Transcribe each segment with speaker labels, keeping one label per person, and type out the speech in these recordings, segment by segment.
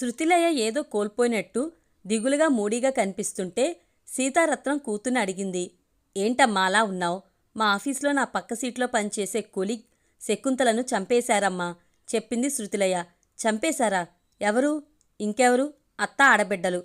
Speaker 1: శృతిలయ ఏదో కోల్పోయినట్టు దిగులుగా మూడీగా కనిపిస్తుంటే సీతారత్నం కూతుని అడిగింది. ఏంటమ్మా అలా ఉన్నావు? మా ఆఫీస్లో నా పక్క సీట్లో పనిచేసే కొలిగ్ శకుంతలను చంపేశారమ్మా చెప్పింది శృతిలయ. చంపేశారా? ఎవరు? ఇంకెవరు? అత్త ఆడబిడ్డలు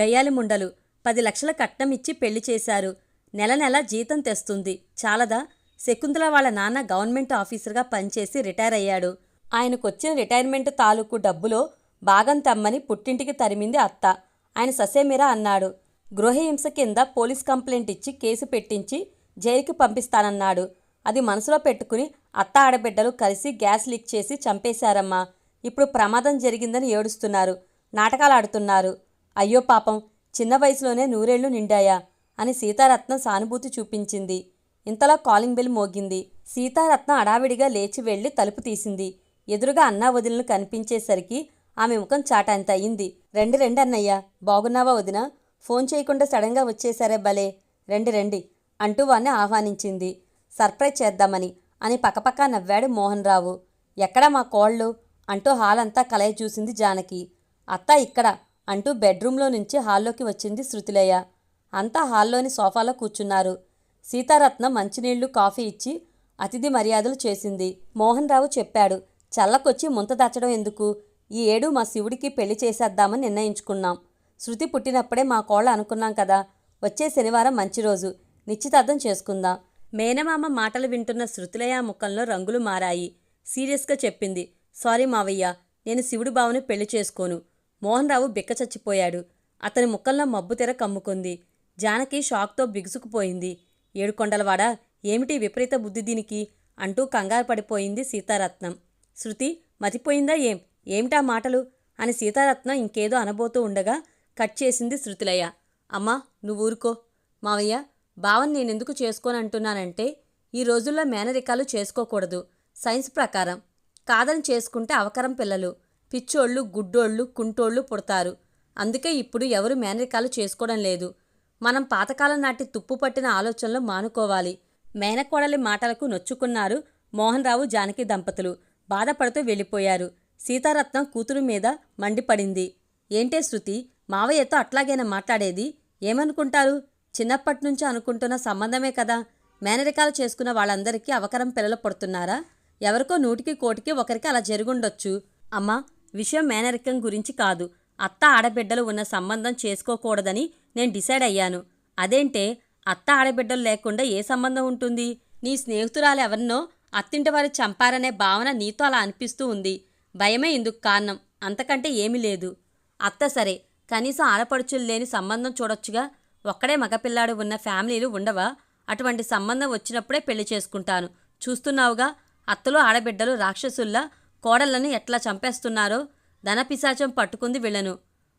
Speaker 1: గయ్యాలి ముండలు పది లక్షల కట్నం ఇచ్చి పెళ్ళి చేశారు. నెల నెల జీతం తెస్తుంది. చాలదా? శకుంతల వాళ్ళ నాన్న గవర్నమెంట్ ఆఫీసర్గా పనిచేసి రిటైర్ అయ్యాడు. ఆయనకొచ్చిన రిటైర్మెంట్ తాలూకు డబ్బులో భాగం తమ్మని పుట్టింటికి తరిమింది అత్త. ఆయన ససేమిరా అన్నాడు. గృహహింస కింద పోలీస్ కంప్లైంట్ ఇచ్చి కేసు పెట్టించి జైలుకి పంపిస్తానన్నాడు. అది మనసులో పెట్టుకుని అత్త ఆడబిడ్డలు కలిసి గ్యాస్ లీక్ చేసి చంపేశారమ్మా. ఇప్పుడు ప్రమాదం జరిగిందని ఏడుస్తున్నారు. నాటకాలు ఆడుతున్నారు. అయ్యో పాపం చిన్న వయసులోనే నూరేళ్ళు నిండాయా అని సీతారత్నం సానుభూతి చూపించింది. ఇంతలో కాలింగ్ బెల్ మోగింది. సీతారత్నం అడావిడిగా లేచి వెళ్ళి తలుపు తీసింది. ఎదురుగా అన్నా వదినలు కనిపించేసరికి ఆమె ముఖం చాటంత అయింది రండి రండి అన్నయ్యా బాగున్నావా వదిన? ఫోన్ చేయకుండా సడన్గా వచ్చేశారే భలే. రండి రండి అంటూ వాణ్ణి ఆహ్వానించింది. సర్ప్రైజ్ చేద్దామని అని పక్కపక్క నవ్వాడు మోహన్ రావు ఎక్కడా మా కోళ్ళు? అంటూ హాల్ అంతా కలయ చూసింది జానకి. అత్త ఇక్కడ అంటూ బెడ్రూమ్లో నుంచి హాల్లోకి వచ్చింది శృతిలయ్య అంతా హాల్లోని సోఫాలో కూర్చున్నారు. సీతారత్నం మంచినీళ్ళు కాఫీ ఇచ్చి అతిథి మర్యాదలు చేసింది. మోహన్ రావు చెప్పాడు చల్లకొచ్చి ముంత దాచడం ఎందుకు? ఈ ఏడు మా శివుడికి పెళ్ళి చేసేద్దామని నిర్ణయించుకున్నాం. శృతి పుట్టినప్పుడే మా కోళ్ళ అనుకున్నాం కదా. వచ్చే శనివారం మంచి రోజు. నిశ్చితార్థం చేసుకుందాం. మేనమామ మాటలు వింటున్న శృతిలయ ముఖంలో రంగులు మారాయి. సీరియస్గా చెప్పింది సారీ మావయ్య నేను శివుడి బావని పెళ్ళి చేసుకోను. మోహన్ రావు బిక్క చచ్చిపోయాడు. అతని ముఖంలో మబ్బు తెర కమ్ముకుంది. జానకి షాక్తో బిగుసుకుపోయింది. ఏడుకొండలవాడ ఏమిటి విపరీత బుద్ధి దీనికి? అంటూ కంగారు పడిపోయింది సీతారత్నం. శృతి మతిపోయిందా ఏం? ఏమిటా మాటలు? అని సీతారత్నం ఇంకేదో అనబోతూ ఉండగా కట్ చేసింది శృతిలయ. అమ్మా నువ్వు ఊరుకో మావయ్య బావని నేనెందుకు చేసుకోనంటున్నానంటే ఈ రోజుల్లో మేనరికాలు చేసుకోకూడదు. సైన్స్ ప్రకారం. కాదని చేసుకుంటే అవకరం పిల్లలు. పిచ్చోళ్ళు గుడ్డోళ్ళు కుంటోళ్ళు పుడతారు. అందుకే ఇప్పుడు ఎవరు మేనరికాలు చేసుకోవడం లేదు. మనం పాతకాలం నాటి తుప్పు పట్టిన ఆలోచనలు మానుకోవాలి. మేనకోడలి మాటలకు నొచ్చుకున్నారు మోహన్ రావు జానకి దంపతులు. బాధపడుతూ వెళ్ళిపోయారు. సీతారత్నం కూతురు మీద మండిపడింది. ఏంటే శృతి? మావయ్యతో అట్లాగైనా మాట్లాడేది? ఏమనుకుంటారు? చిన్నప్పటినుంచి అనుకుంటున్న సంబంధమే కదా. మేనరికాలు చేసుకున్న వాళ్ళందరికీ అవకరం పిల్లలు పడుతున్నారా? ఎవరికో నూటికి కోటికి ఒకరికి అలా జరుగుండొచ్చు. అమ్మా విషయం మేనరికం గురించి కాదు. అత్త ఆడబిడ్డలు ఉన్న సంబంధం చేసుకోకూడదని నేను డిసైడ్ అయ్యాను. అదేంటే అత్త ఆడబిడ్డలు లేకుండా ఏ సంబంధం ఉంటుంది? నీ స్నేహితురాలు ఎవరినో అత్తింటి వారు చంపారనే భావన నీతో అలా అనిపిస్తూ ఉంది. భయమే ఇందుకు కారణం. అంతకంటే ఏమీ లేదు. అత్త సరే. కనీసం ఆడపడుచులు లేని సంబంధం చూడొచ్చుగా. ఒక్కడే మగపిల్లాడు ఉన్న ఫ్యామిలీలు ఉండవా? అటువంటి సంబంధం వచ్చినప్పుడే పెళ్ళి చేసుకుంటాను. చూస్తున్నావుగా? అత్తలు ఆడబిడ్డలు రాక్షసుల్లా కోడళ్ళను ఎట్లా చంపేస్తున్నారో? ధనపిశాచం పట్టుకుంది వీళ్ళను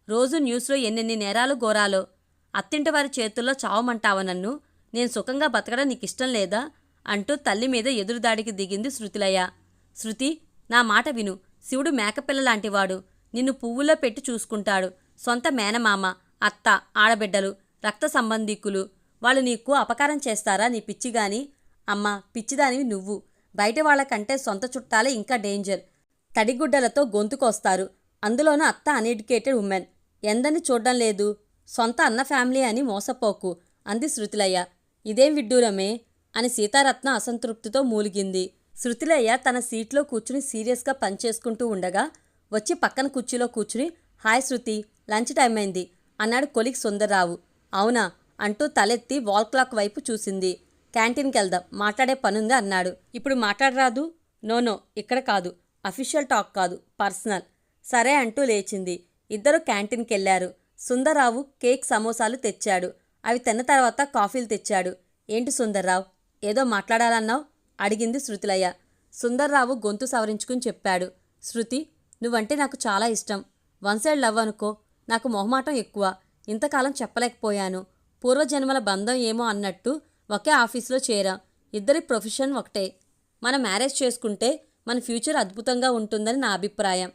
Speaker 1: రోజు న్యూస్లో ఎన్నెన్ని నేరాలు ఘోరాలో? అత్తింటి వారి చేతుల్లో చావమంటావా నన్ను? నేను సుఖంగా బతకడం నీకిష్టం లేదా? అంటూ తల్లి మీద ఎదురుదాడికి దిగింది శృతిలయ్య శృతి నా మాట విను. శివుడు మేకపిల్ల లాంటివాడు. నిన్ను పువ్వుల్లో పెట్టి చూసుకుంటాడు. సొంత మేనమామ అత్త ఆడబిడ్డలు రక్త సంబంధికులు. వాళ్ళు నీకు అపకారం చేస్తారా నీ పిచ్చిగాని? అమ్మా పిచ్చిదానివి నువ్వు. బయట వాళ్ళకంటే సొంత చుట్టాలే ఇంకా డేంజర్. తడిగుడ్డలతో గొంతుకొస్తారు. అందులోనూ అత్త అన్ఎడ్యుకేటెడ్ ఉమెన్. ఎందని చూడడం లేదు. సొంత అన్న ఫ్యామిలీ అని మోసపోకు. అంది శృతిలయ్య. ఇదేం విడ్డూరమే? అని సీతారత్న అసంతృప్తితో మూలిగింది. శృతిలయ్య తన సీట్లో కూర్చుని సీరియస్గా పనిచేసుకుంటూ ఉండగా వచ్చి పక్కన కుర్చీలో కూర్చుని హాయ్ శృతి లంచ్ టైం అయింది అన్నాడు కొలిక్ సుందర్రావు. అవునా అంటూ తలెత్తి వాల్ క్లాక్ వైపు చూసింది. క్యాంటీన్కి వెళ్దాం మాట్లాడే పనుంది అన్నాడు. ఇప్పుడు మాట్లాడరాదు? నో నో ఇక్కడ కాదు. అఫీషియల్ టాక్ కాదు పర్సనల్. సరే అంటూ లేచింది. ఇద్దరు క్యాంటీన్కి వెళ్ళారు. సుందర్రావు కేక్ సమోసాలు తెచ్చాడు. అవి తిన్న తర్వాత కాఫీలు తెచ్చాడు. ఏంటి సుందర్రావు? ఏదో మాట్లాడాలన్నావు? అడిగింది శృతిలయ్య సుందర్రావు గొంతు సవరించుకుని చెప్పాడు. శృతి నువ్వంటే నాకు చాలా ఇష్టం. వన్ సైడ్ లవ్ అనుకో. నాకు మొహమాటం ఎక్కువ. ఇంతకాలం చెప్పలేకపోయాను. పూర్వజన్మల బంధం ఏమో అన్నట్టు ఒకే ఆఫీస్లో చేరాం. ఇద్దరి ప్రొఫెషన్ ఒకటే. మనం మ్యారేజ్ చేసుకుంటే మన ఫ్యూచర్ అద్భుతంగా ఉంటుందని నా అభిప్రాయం.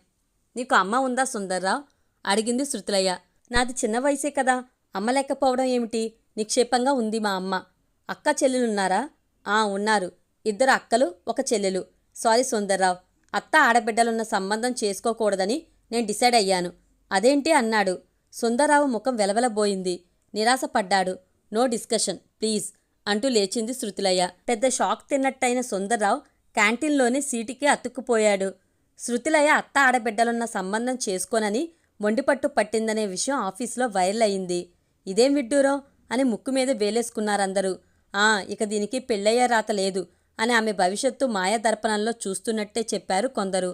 Speaker 1: నీకు అమ్మ ఉందా సుందర్రావు? అడిగింది శృతులయ్య నాది చిన్న వయసే కదా. అమ్మ లేకపోవడం ఏమిటి? నిక్షేపంగా ఉంది మా అమ్మ. అక్క చెల్లెలున్నారా? ఆ ఉన్నారు. ఇద్దరు అక్కలు ఒక చెల్లెలు. సారీ సుందర్రావు అత్త ఆడబిడ్డలున్న సంబంధం చేసుకోకూడదని నేను డిసైడ్ అయ్యాను. అదేంటి అన్నాడు. సుందరరావు ముఖం వెలవెలబోయింది. నిరాశపడ్డాడు. నో డిస్కషన్ ప్లీజ్ అంటూ లేచింది శృతిలయ్య. పెద్ద షాక్ తిన్నట్టయిన సుందర్రావు క్యాంటీన్లోని సీటుకి అతుక్కుపోయాడు. శృతిలయ్య అత్త ఆడబిడ్డలున్న సంబంధం చేసుకోనని మొండిపట్టు పట్టిందనే విషయం ఆఫీసులో వైరల్ అయింది. ఇదేం విడ్డూరం అని ముక్కు మీద వేలేసుకున్నారందరూ. ఆ ఇక దీనికి పెళ్ళయ్యే రాత లేదు. అని ఆమె భవిష్యత్తు మాయాదర్పణంలో చూస్తున్నట్టే చెప్పారు కొందరు.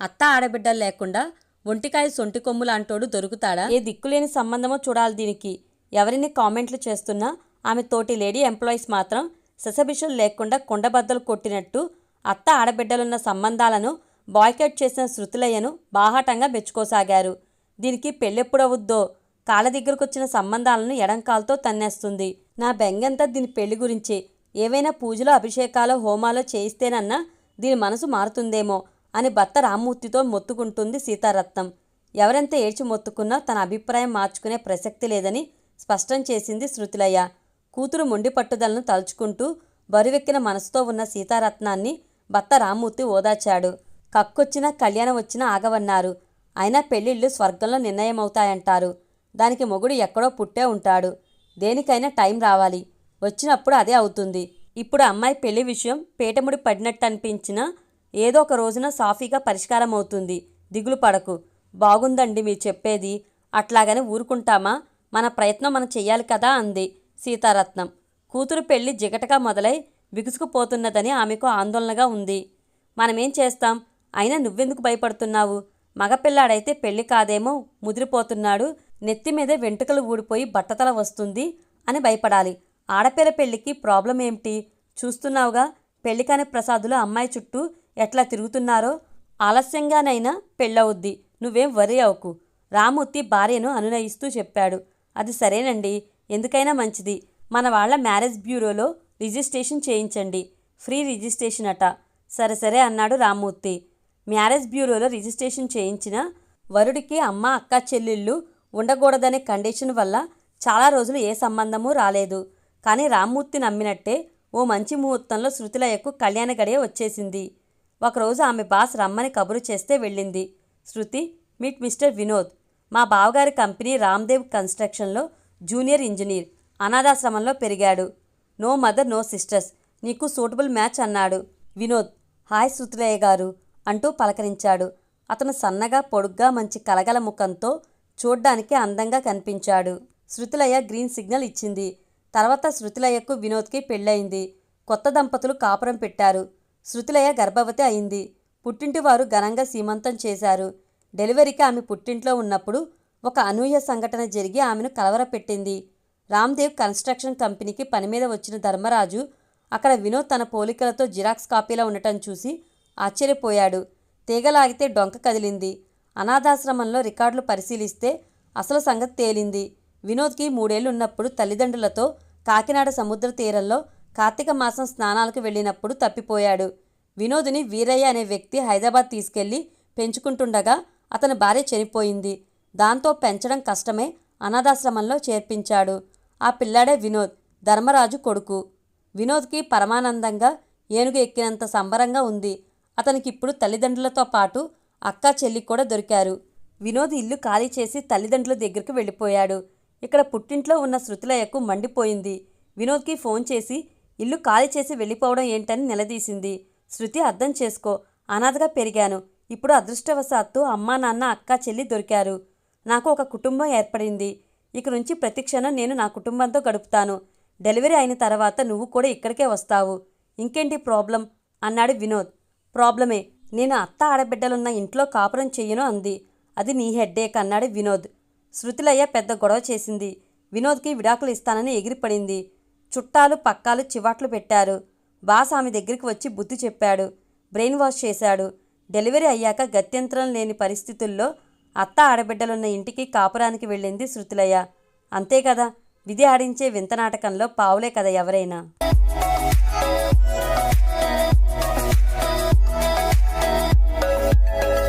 Speaker 1: అత్త ఆడబిడ్డలు లేకుండా ఒంటికాయ సొంటి కొమ్ములాంటోడు దొరుకుతాడా? ఏ దిక్కులేని సంబంధమో చూడాలి దీనికి. ఎవరిని కామెంట్లు చేస్తున్నా ఆమె తోటి లేడీ ఎంప్లాయీస్ మాత్రం ససబిషలు లేకుండా కొండబద్దలు కొట్టినట్టు అత్త ఆడబిడ్డలున్న సంబంధాలను బాయ్కట్ చేసిన శృతులయ్యను బాహాటంగా మెచ్చుకోసాగారు. దీనికి పెళ్ళెప్పుడవుద్దో? కాళ్ళ దగ్గరకొచ్చిన సంబంధాలను ఎడంకాలతో తన్నేస్తుంది. నా బెంగంతా దీని పెళ్ళి గురించే. ఏవైనా పూజలో అభిషేకాలు హోమాలో చేయిస్తేనన్నా దీని మనసు మారుతుందేమో అని భర్త రామ్మూర్తితో మొత్తుకుంటుంది సీతారత్నం. ఎవరెంత ఏడ్చి మొత్తుకున్నా తన అభిప్రాయం మార్చుకునే ప్రసక్తి లేదని స్పష్టం చేసింది శృతిలయ్య కూతురు మొండి పట్టుదలను తలుచుకుంటూ బరువెక్కిన మనసుతో ఉన్న సీతారత్నాన్ని భర్త రామ్మూర్తి ఓదార్చాడు. కక్కొచ్చినా కళ్యాణం వచ్చినా ఆగవన్నారు. అయినా పెళ్ళిళ్ళు స్వర్గంలో నిర్ణయమవుతాయంటారు. దానికి మొగుడు ఎక్కడో పుట్టే ఉంటాడు. దేనికైనా టైం రావాలి. వచ్చినప్పుడు అదే అవుతుంది. ఇప్పుడు అమ్మాయి పెళ్ళి విషయం పేటముడి పడినట్టు అనిపించినా ఏదో ఒక రోజున సాఫీగా పరిష్కారం అవుతుంది దిగులు పడకు. బాగుందండి మీరు చెప్పేది. అట్లాగని ఊరుకుంటామా? మన ప్రయత్నం మనం చెయ్యాలి కదా అంది సీతారత్నం. కూతురు పెళ్ళి జిగటగా మొదలై బిగుసుకుపోతున్నదని ఆమెకు ఆందోళనగా ఉంది. మనమేం చేస్తాం? అయినా నువ్వెందుకు భయపడుతున్నావు? మగపిల్లాడైతే పెళ్ళి కాదేమో ముదిరిపోతున్నాడు. నెత్తి మీద వెంట్రుకలు ఊడిపోయి బట్టతల వస్తుంది అని భయపడాలి. ఆడపిల్ల పెళ్ళికి ప్రాబ్లం ఏమిటి? చూస్తున్నావుగా. పెళ్ళికాని ప్రసాదులు అమ్మాయి చుట్టూ ఎట్లా తిరుగుతున్నారో? ఆలస్యంగానైనా పెళ్ళవుద్ది. నువ్వేం వరి అవుకు రామూర్తి భార్యను అనునయిస్తూ చెప్పాడు. అది సరేనండి. ఎందుకైనా మంచిది. మన వాళ్ళ మ్యారేజ్ బ్యూరోలో రిజిస్ట్రేషన్ చేయించండి. ఫ్రీ రిజిస్ట్రేషన్ అట. సరే సరే అన్నాడు రామూర్తి. మ్యారేజ్ బ్యూరోలో రిజిస్ట్రేషన్ చేయించిన వరుడికి అమ్మ అక్క చెల్లెళ్ళు ఉండకూడదనే కండిషన్ వల్ల చాలా రోజులు ఏ సంబంధమూ రాలేదు. కానీ రామ్మూర్తి నమ్మినట్టే ఓ మంచి ముహూర్తంలో శృతిలయ్యకు కళ్యాణ గడియ వచ్చేసింది. ఒకరోజు ఆమె బాస్ రమ్మని కబురు చేస్తే వెళ్ళింది. Shruti meet mister Vinod. మా బావగారి కంపెనీ రామ్దేవ్ కన్స్ట్రక్షన్లో జూనియర్ ఇంజనీర్. అనాథాశ్రమంలో పెరిగాడు. No mother no sisters. నీకు సూటబుల్ మ్యాచ్ అన్నాడు. వినోద్ హాయ్ శృతిలయ్య గారు అంటూ పలకరించాడు. అతను సన్నగా పొడుగ్గా మంచి కలగల ముఖంతో చూడ్డానికి అందంగా కనిపించాడు. శృతిలయ్య గ్రీన్ సిగ్నల్ ఇచ్చింది. తర్వాత శృతిలయ్యకు వినోద్కి పెళ్ళయింది. కొత్త దంపతులు కాపురం పెట్టారు. శృతిలయ్య గర్భవతి అయింది. పుట్టింటి వారు ఘనంగా సీమంతం చేశారు. డెలివరీకి ఆమె పుట్టింట్లో ఉన్నప్పుడు ఒక అనూహ్య సంఘటన జరిగి ఆమెను కలవరపెట్టింది. రామ్దేవ్ కన్స్ట్రక్షన్ కంపెనీకి పని మీద వచ్చిన ధర్మరాజు అక్కడ వినోద్ తన పోలికలతో జిరాక్స్ కాపీలో ఉండటం చూసి ఆశ్చర్యపోయాడు. తీగలాగితే డొంక కదిలింది. అనాథాశ్రమంలో రికార్డులు పరిశీలిస్తే అసలు సంగతి తేలింది. వినోద్కి మూడేళ్ళున్నప్పుడు తల్లిదండ్రులతో కాకినాడ సముద్ర తీరంలో కార్తీక మాసం స్నానాలకు వెళ్ళినప్పుడు తప్పిపోయాడు. వినోద్ని వీరయ్య అనే వ్యక్తి హైదరాబాద్ తీసుకెళ్ళి పెంచుకుంటుండగా అతని భార్య చనిపోయింది. దాంతో పెంచడం కష్టమే అనాథాశ్రమంలో చేర్పించాడు. ఆ పిల్లాడే వినోద్ ధర్మరాజు కొడుకు. వినోద్కి పరమానందంగా ఏనుగు ఎక్కినంత సంబరంగా ఉంది. అతనికిప్పుడు తల్లిదండ్రులతో పాటు అక్క చెల్లి కూడా దొరికారు. వినోద్ ఇల్లు ఖాళీ చేసి తల్లిదండ్రుల దగ్గరికి వెళ్ళిపోయాడు. ఇక్కడ పుట్టింట్లో ఉన్న శృతిలయ్యకు మండిపోయింది. వినోద్కి ఫోన్ చేసి ఇల్లు ఖాళీ చేసి వెళ్ళిపోవడం ఏంటని నిలదీసింది. శృతి అర్థం చేసుకో. అనాథగా పెరిగాను. ఇప్పుడు అదృష్టవశాత్తు అమ్మా నాన్న అక్క చెల్లి దొరికారు. నాకు ఒక కుటుంబం ఏర్పడింది. ఇక నుంచి ప్రతి క్షణం నేను నా కుటుంబంతో గడుపుతాను. డెలివరీ అయిన తర్వాత నువ్వు కూడా ఇక్కడికే వస్తావు. ఇంకేంటి ప్రాబ్లం? అన్నాడు వినోద్. ప్రాబ్లమే. నేను అత్త ఆడబిడ్డలున్న ఇంట్లో కాపురం చెయ్యను అంది. అది నీ హెడ్డేక్ అన్నాడు వినోద్. శృతిలయ్య పెద్ద గొడవ చేసింది. వినోద్కి విడాకులు ఇస్తానని ఎగిరిపడింది. చుట్టాలు పక్కాలు చివాట్లు పెట్టారు. బాస్ ఆమె దగ్గరికి వచ్చి బుద్ధి చెప్పాడు. బ్రెయిన్ వాష్ చేశాడు. డెలివరీ అయ్యాక గత్యంతరం లేని పరిస్థితుల్లో అత్త ఆడబిడ్డలున్న ఇంటికి కాపురానికి వెళ్ళింది శృతిలయ్య. అంతే కదా విధి ఆడించే వింత నాటకంలో పావులే కదా ఎవరైనా.